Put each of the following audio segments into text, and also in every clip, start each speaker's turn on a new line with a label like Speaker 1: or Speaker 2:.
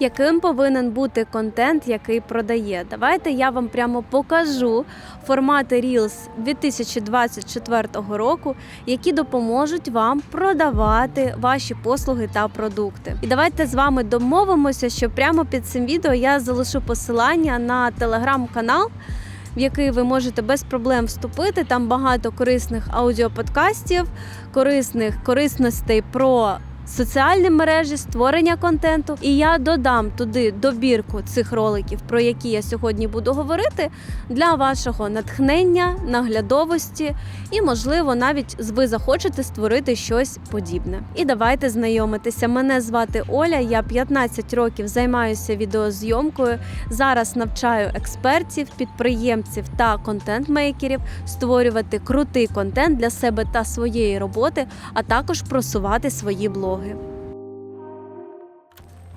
Speaker 1: яким повинен бути контент, який продає. Давайте я вам прямо покажу формати Reels 2024 року, які допоможуть вам продавати ваші послуги та продукти. І давайте з вами домовимося, що прямо під цим відео я залишу посилання на телеграм-канал. В який ви можете без проблем вступити. Там багато корисних аудіоподкастів, корисних корисностей про соціальні мережі, створення контенту. І я додам туди добірку цих роликів, про які я сьогодні буду говорити, для вашого натхнення, наглядовості і, можливо, навіть ви захочете створити щось подібне. І давайте знайомитися. Мене звати Оля. Я 15 років займаюся відеозйомкою. Зараз навчаю експертів, підприємців та контент-мейкерів створювати крутий контент для себе та своєї роботи, а також просувати свої блоги. him.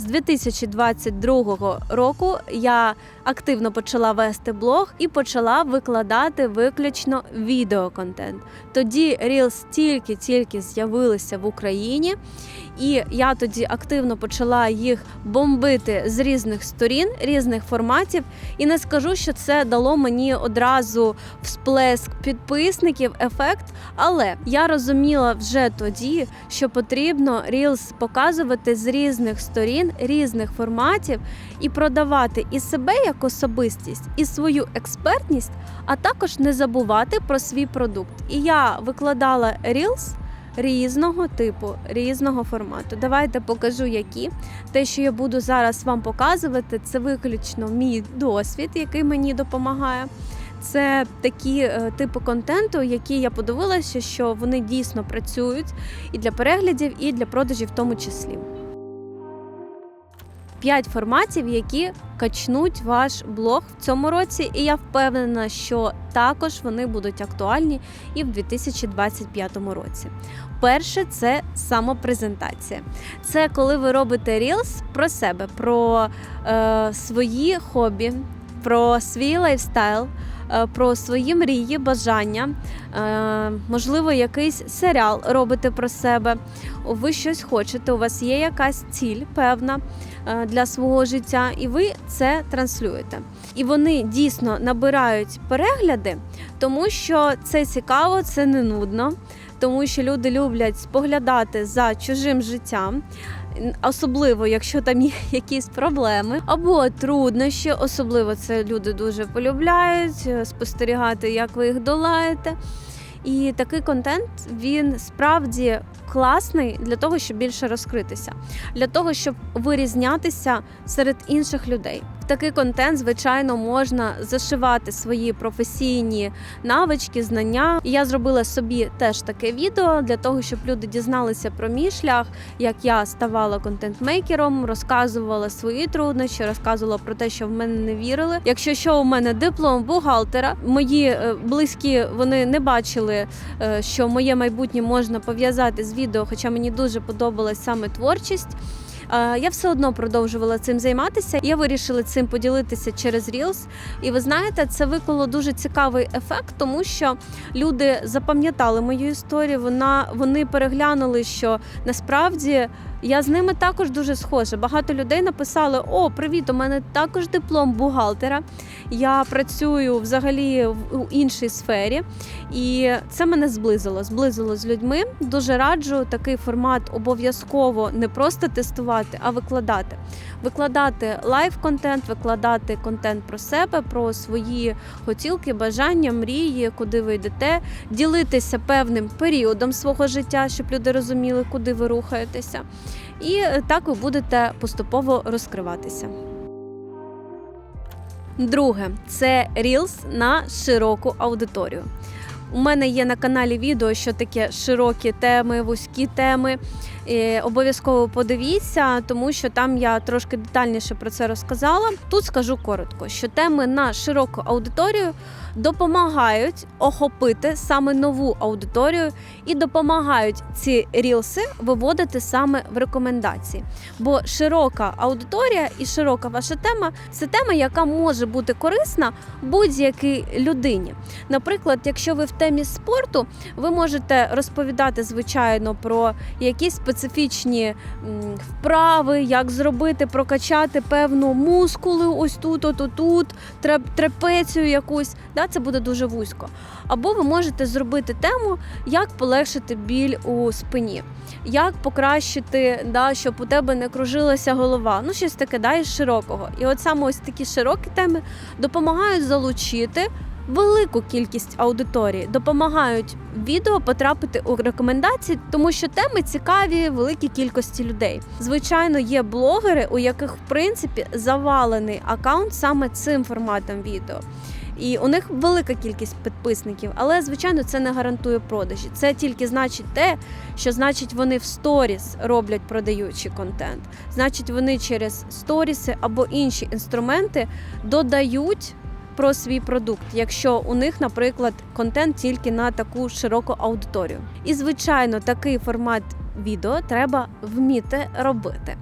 Speaker 1: З 2022 року я активно почала вести блог і почала викладати виключно відеоконтент. Тоді Reels тільки-тільки з'явилися в Україні, і я тоді активно почала їх бомбити з різних сторін, різних форматів. І не скажу, що це дало мені одразу всплеск підписників, ефект. Але я розуміла вже тоді, що потрібно Reels показувати з різних сторін, різних форматів і продавати і себе як особистість, і свою експертність, а також не забувати про свій продукт. І я викладала Reels різного типу, різного формату. Давайте покажу, які. Те, що я буду зараз вам показувати, це виключно мій досвід, який мені допомагає. Це такі е, типи контенту, які я подивилася, що вони дійсно працюють і для переглядів, і для продажів в тому числі. П'ять форматів, які качнуть ваш блог в цьому році, і я впевнена, що також вони будуть актуальні і в 2025 році. Перше це самопрезентація. Це коли ви робите рілс про себе, про е, свої хобі, про свій лайфстайл. Е, Про свої мрії, бажання, е, можливо, якийсь серіал робите про себе. Ви щось хочете, у вас є якась ціль певна е, для свого життя, і ви це транслюєте. І вони дійсно набирають перегляди, тому що це цікаво, це не нудно, тому що люди люблять споглядати за чужим життям. Особливо, якщо там є якісь проблеми або труднощі, особливо це люди дуже полюбляють е, спостерігати, як ви їх долаєте. І такий контент він справді класний для того, щоб більше розкритися, для того, щоб вирізнятися серед інших людей. В такий контент, звичайно, можна зашивати свої професійні навички, знання. Я зробила собі теж таке відео для того, щоб люди дізналися про мій шлях, як я ставала контент-мейкером, розказувала свої труднощі, розказувала про те, що в мене не вірили. Якщо що, у мене диплом бухгалтера, мої е, близькі вони не бачили, е, що моє майбутнє можна пов'язати з відео, хоча мені дуже подобалась саме творчість. Е, Я все одно продовжувала цим займатися. Я вирішила цим поділитися через Reels. І ви знаєте, це виклало дуже цікавий ефект, тому що люди запам'ятали мою історію. Вона вони переглянули, що насправді я з ними також дуже схожа. Багато людей написали: О, привіт! У мене також диплом бухгалтера. Я працюю взагалі в іншій сфері, і це мене зблизило. Зблизило з людьми. Дуже раджу такий формат обов'язково не просто тестувати, а викладати. Викладати лайв-контент, викладати контент про себе, про свої хотілки, бажання, мрії, куди ви йдете, ділитися певним періодом свого життя, щоб люди розуміли, куди ви рухаєтеся. І е, так ви будете поступово розкриватися. Друге це Reels на широку аудиторію. У мене є на каналі відео, що таке широкі теми, вузькі теми. Обов'язково подивіться, тому що там я трошки детальніше про це розказала. Тут скажу коротко, що теми на широку аудиторію допомагають охопити саме нову аудиторію і допомагають ці рілси виводити саме в рекомендації. Бо широка аудиторія і широка ваша тема це тема, яка може бути корисна будь-якій людині. Наприклад, якщо ви в темі спорту ви можете розповідати, звичайно, про якісь специфічні вправи, як зробити, прокачати певну мускулу, ось тут, от тут, трапецію якусь. Да, це буде дуже вузько. Або ви можете зробити тему, як полегшити біль у спині, як покращити, да, щоб у тебе не кружилася голова. Ну, щось таке, да, із широкого. І от саме ось такі широкі теми допомагають залучити. Велику кількість аудиторії допомагають відео потрапити у рекомендації, тому що теми цікаві великій кількості людей. Звичайно, є блогери, у яких в принципі завалений аккаунт саме цим форматом відео. І у них велика кількість підписників, але звичайно це не гарантує продажі. Це тільки значить те, що значить вони в сторіс роблять продаючий контент. Значить, вони через сторіси або інші інструменти додають про свій продукт, якщо у них, наприклад, контент тільки на таку широку аудиторію. І звичайно, такий формат відео треба вміти робити.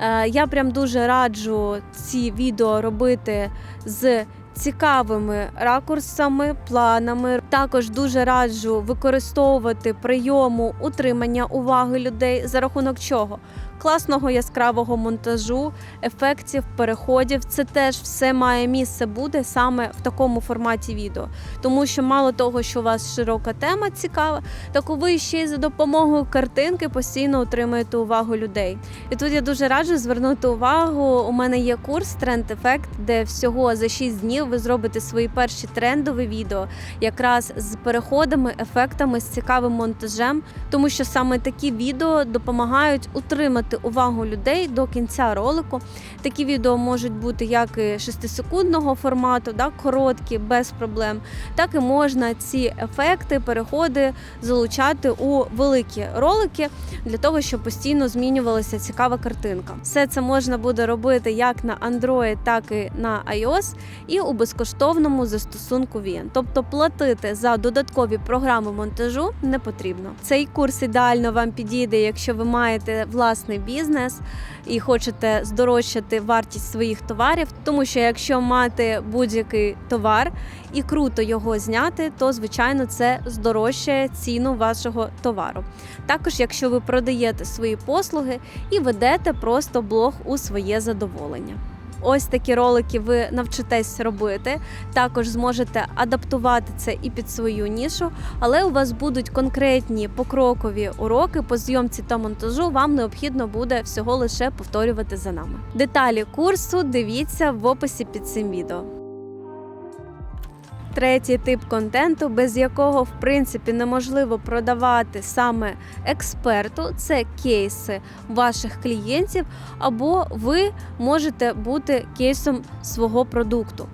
Speaker 1: Е, Я прям дуже раджу ці відео робити з цікавими ракурсами, планами. Також дуже раджу використовувати прийому утримання уваги людей за рахунок чого. Класного яскравого монтажу, ефектів, переходів це теж все має місце буде саме в такому форматі відео. Тому що мало того, що у вас широка тема цікава, так ви ще й за допомогою картинки постійно утримуєте увагу людей. І тут я дуже раджу звернути увагу. У мене є курс Тренд Ефект, де всього за 6 днів ви зробите свої перші трендові відео, якраз з переходами, ефектами, з цікавим монтажем, тому що саме такі відео допомагають утримати увагу людей до кінця ролику. Такі відео можуть бути як і 6-секундного формату, да, короткі, без проблем, так і можна ці ефекти, переходи залучати у великі ролики для того, щоб постійно змінювалася цікава картинка. Все це можна буде робити як на Android, так і на iOS, і у безкоштовному застосунку VN. Тобто платити за додаткові програми монтажу не потрібно. Цей курс ідеально вам підійде, якщо ви маєте власний бізнес і хочете здорожчати вартість своїх товарів, тому що якщо мати будь-який товар і круто його зняти, то звичайно це здорожчає ціну вашого товару. Також, якщо ви продаєте свої послуги і ведете просто блог у своє задоволення. Ось такі ролики ви навчитесь робити. Також зможете адаптувати це і під свою нішу, але у вас будуть конкретні покрокові уроки по зйомці та монтажу. Вам необхідно буде всього лише повторювати за нами. Деталі курсу дивіться в описі під цим відео. Третій тип контенту, без якого в принципі неможливо продавати саме експерту, це кейси ваших клієнтів, або ви можете бути кейсом свого продукту.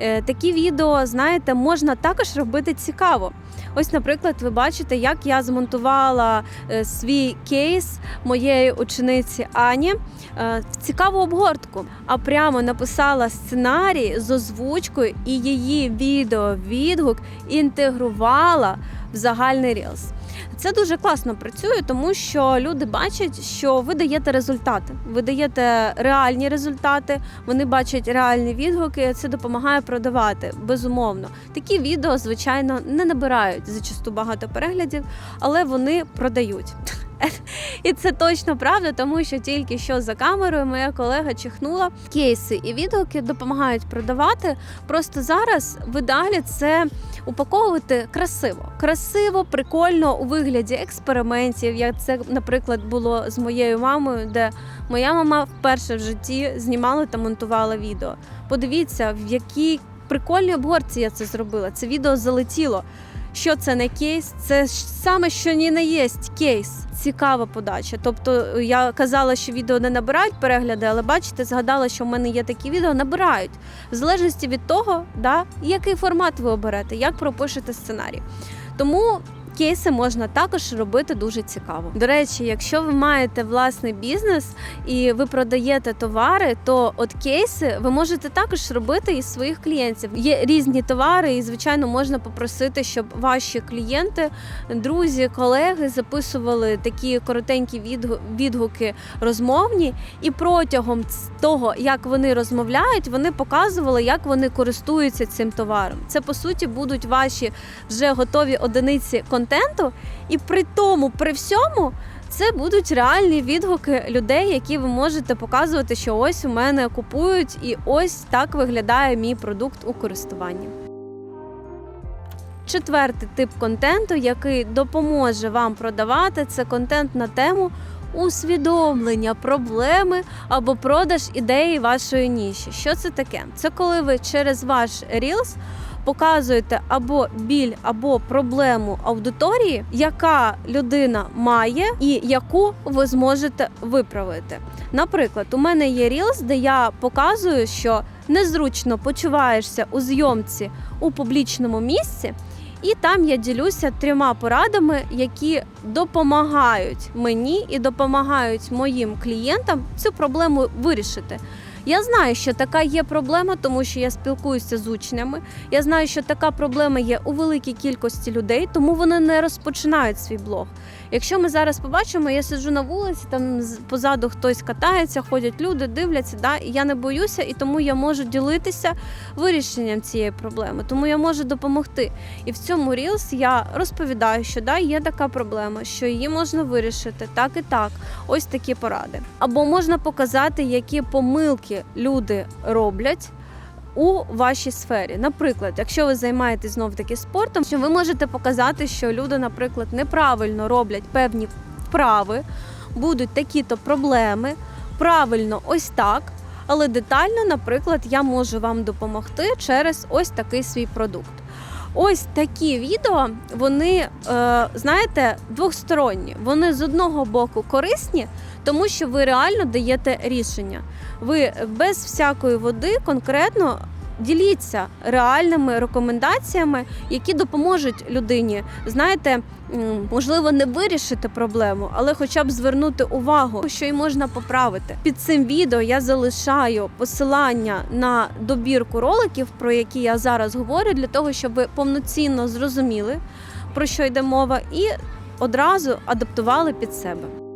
Speaker 1: Е, Такі відео, знаєте, можна також робити цікаво. Ось, наприклад, ви бачите, як я змонтувала е, свій кейс моєї учениці Ані е, в цікаву обгортку, а прямо написала сценарій з озвучкою і її відео відгук інтегрувала в загальний рілс. Це дуже класно працює, тому що люди бачать, що ви даєте результати. Ви даєте реальні результати, вони бачать реальні відгуки. Це допомагає продавати. Безумовно, такі відео, звичайно, не набирають зачасту багато переглядів, але вони продають. І це точно правда, тому що тільки що за камерою моя колега чихнула. Кейси і відгуки допомагають продавати. Просто зараз в ідеалі це упаковувати красиво, красиво, прикольно у вигляді експериментів. Як це, наприклад, було з моєю мамою, де моя мама вперше в житті знімала та монтувала відео. Подивіться, в якій прикольній обгорці я це зробила. Це відео залетіло. Що це не кейс? Це саме що ні не є кейс. Цікава подача. Тобто я казала, що відео не набирають перегляди, але бачите, згадала, що в мене є такі відео, набирають в залежності від того, да, який формат ви оберете, як пропишете сценарій. Тому кейси можна також робити дуже цікаво. До речі, якщо ви маєте власний бізнес і ви продаєте товари, то от кейси ви можете також робити із своїх клієнтів. Є різні товари, і звичайно можна попросити, щоб ваші клієнти, друзі, колеги записували такі коротенькі відгу- відгуки розмовні, і протягом того, як вони розмовляють, вони показували, як вони користуються цим товаром. Це по суті будуть ваші вже готові одиниці контенту, і при тому, при всьому. Це будуть реальні відгуки людей, які ви можете показувати, що ось у мене купують, і ось так виглядає мій продукт у користуванні. Четвертий тип контенту, який допоможе вам продавати, це контент на тему усвідомлення проблеми або продаж ідеї вашої ніші. Що це таке? Це коли ви через ваш Reels показуєте або біль, або проблему аудиторії, яка людина має і яку ви зможете виправити. Наприклад, у мене є Reels, де я показую, що незручно почуваєшся у зйомці у публічному місці. І там я ділюся трьома порадами, які допомагають мені і допомагають моїм клієнтам цю проблему вирішити. Я знаю, що така є проблема, тому що я спілкуюся з учнями. Я знаю, що така проблема є у великій кількості людей, тому вони не розпочинають свій блог. Якщо ми зараз побачимо, я сиджу на вулиці, там позаду хтось катається, ходять люди, дивляться. Да? І я не боюся, і тому я можу ділитися вирішенням цієї проблеми, тому я можу допомогти. І в цьому Reels я розповідаю, що да, є така проблема, що її можна вирішити так і так. Ось такі поради. Або можна показати, які помилки люди роблять. У вашій сфері, наприклад, якщо ви займаєтесь знов таки спортом, що ви можете показати, що люди, наприклад, неправильно роблять певні вправи, будуть такі-то проблеми, правильно ось так, але детально, наприклад, я можу вам допомогти через ось такий свій продукт. Ось такі відео, вони, е, знаєте, двосторонні. Вони з одного боку корисні, тому що ви реально даєте рішення. Ви без всякої води конкретно діліться реальними рекомендаціями, які допоможуть людині, знаєте, можливо, не вирішити проблему, але хоча б звернути увагу, що й можна поправити. Під цим відео я залишаю посилання на добірку роликів, про які я зараз говорю, для того, щоб ви повноцінно зрозуміли, про що йде мова, і одразу адаптували під себе.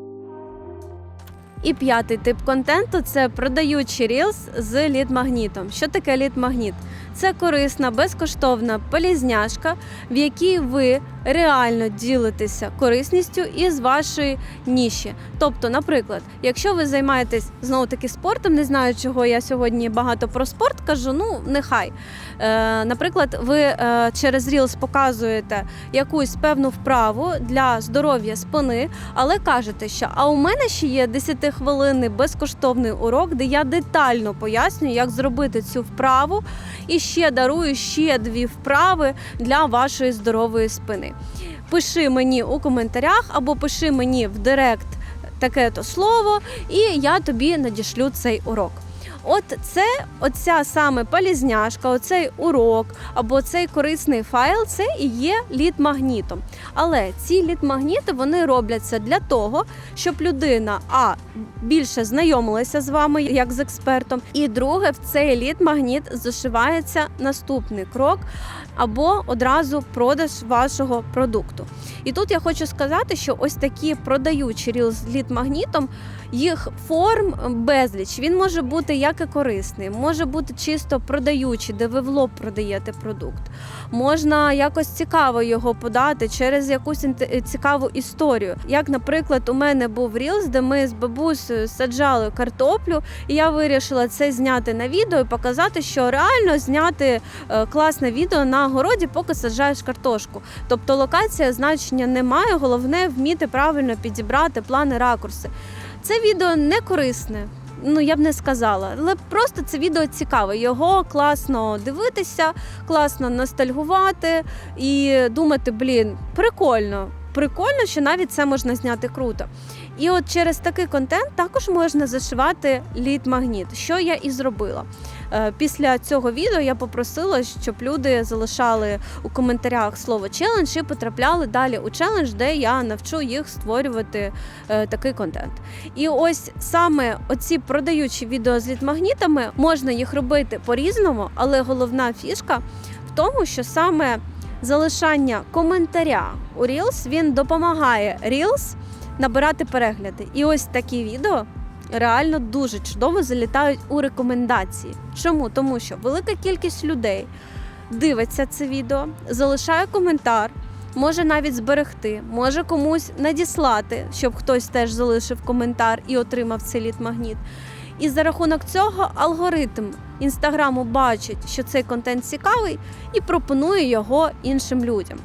Speaker 1: І п'ятий тип контенту це продаючий рілс з лід-магнітом. Що таке лід-магніт? Це корисна, безкоштовна полізняшка, в якій ви реально ділитеся корисністю із вашої ніші. Тобто, наприклад, якщо ви займаєтесь знову таки спортом, не знаю, чого я сьогодні багато про спорт кажу, ну нехай. Е, наприклад, ви е, через Reels показуєте якусь певну вправу для здоров'я спини, але кажете, що а у мене ще є 10-хвилинний безкоштовний урок, де я детально пояснюю, як зробити цю вправу, і ще дарую ще дві вправи для вашої здорової спини. Пиши мені у коментарях або пиши мені в директ таке то слово, і я тобі надішлю цей урок. От це оця саме полізняшка, оцей урок або цей корисний файл, це і є лід-магнітом. Але ці лід-магніти вони робляться для того, щоб людина а більше знайомилася з вами як з експертом, і друге, в цей лід-магніт зашивається наступний крок або одразу продаж вашого продукту. І тут я хочу сказати, що ось такі продаючі ріл з лід-магнітом, їх форм безліч. Він може бути як і корисний, може бути чисто продаючий, де ви в лоб продаєте продукт. Можна якось цікаво його подати через якусь інте- цікаву історію. Як, наприклад, у мене був рілз, де ми з бабусею саджали картоплю, і я вирішила це зняти на відео і показати, що реально зняти е, класне відео на городі, поки саджаєш картошку. Тобто локація значення не має, головне вміти правильно підібрати плани ракурси. Це відео не корисне. Ну, я б не сказала, але просто це відео цікаве. Його класно дивитися, класно ностальгувати і думати, блін, прикольно. прикольно, що навіть це можна зняти круто. І от через такий контент також можна зашивати лід-магніт, що я і зробила. Е, Після цього відео я попросила, щоб люди залишали у коментарях слово челендж і потрапляли далі у челендж, де я навчу їх створювати е, такий контент. І ось саме оці продаючі відео з лід-магнітами можна їх робити по-різному, але головна фішка в тому, що саме залишання коментаря у Reels він допомагає Reels набирати перегляди. І ось такі відео реально дуже чудово залітають у рекомендації. Чому? Тому що велика кількість людей дивиться це відео, залишає коментар. Може навіть зберегти, може комусь надіслати, щоб хтось теж залишив коментар і отримав цей лід-магніт. І за рахунок цього алгоритм інстаграму бачить, що цей контент цікавий, і пропонує його іншим людям.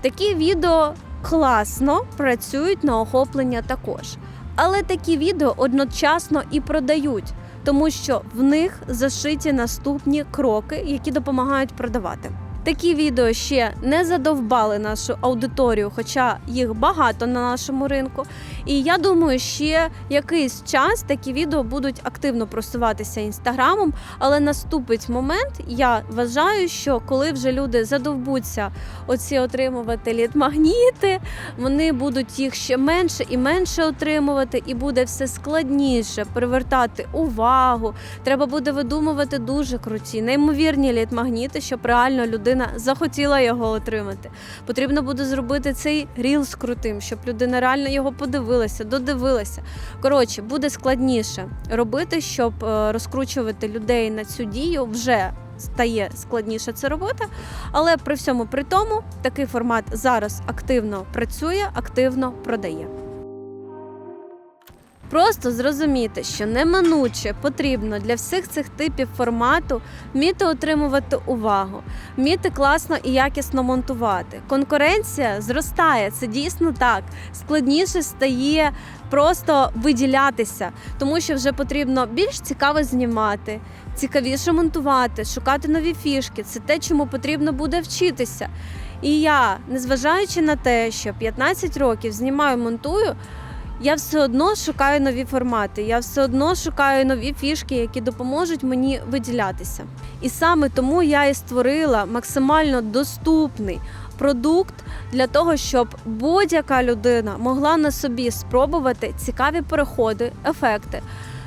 Speaker 1: Такі відео класно працюють на охоплення також. Але такі відео одночасно і продають, тому що в них зашиті наступні кроки, які допомагають продавати. Такі відео ще не задовбали нашу аудиторію, хоча їх багато на нашому ринку. І я думаю, ще якийсь час такі відео будуть активно просуватися інстаграмом. Але наступить момент, я вважаю, що коли вже люди задовбуться оці отримувати лід-магніти, вони будуть їх ще менше і менше отримувати, і буде все складніше привертати увагу. Треба буде видумувати дуже круті, неймовірні лід-магніти, щоб реально людина захотіла його отримати. Потрібно буде зробити цей рілс крутим, щоб людина реально його подивилася, додивилася. Коротше, буде складніше робити, щоб е, розкручувати людей на цю дію вже. Стає складніше це робити, але при всьому при тому такий формат зараз активно працює, активно продає. Просто зрозуміти, що неминуче потрібно для всіх цих типів формату вміти отримувати увагу, вміти класно і якісно монтувати. Конкуренція зростає, це дійсно так. Складніше стає просто виділятися, тому що вже потрібно більш цікаво знімати, цікавіше монтувати, шукати нові фішки. Це те, чому потрібно буде вчитися. І я, незважаючи на те, що 15 років знімаю, монтую. Я все одно шукаю нові формати, я все одно шукаю нові фішки, які допоможуть мені виділятися. І саме тому я і створила максимально доступний продукт для того, щоб будь-яка людина могла на собі спробувати цікаві переходи, ефекти.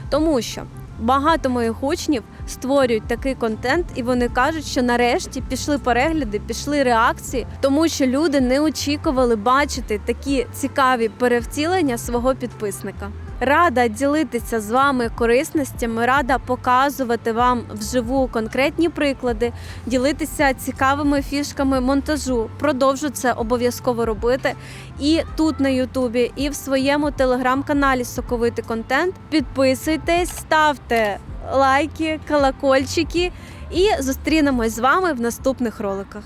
Speaker 1: Тому що багато моїх учнів створюють такий контент, і вони кажуть, що нарешті пішли перегляди, пішли реакції, тому що люди не очікували бачити такі цікаві перевтілення свого підписника. Рада ділитися з вами корисностями, рада показувати вам вживу конкретні приклади, ділитися цікавими фішками монтажу. Продовжу це обов'язково робити. І тут на Ютубі, і в своєму телеграм-каналі Соковитий контент. Підписуйтесь, ставте лайки, колокольчики і зустрінемось з вами в наступних роликах.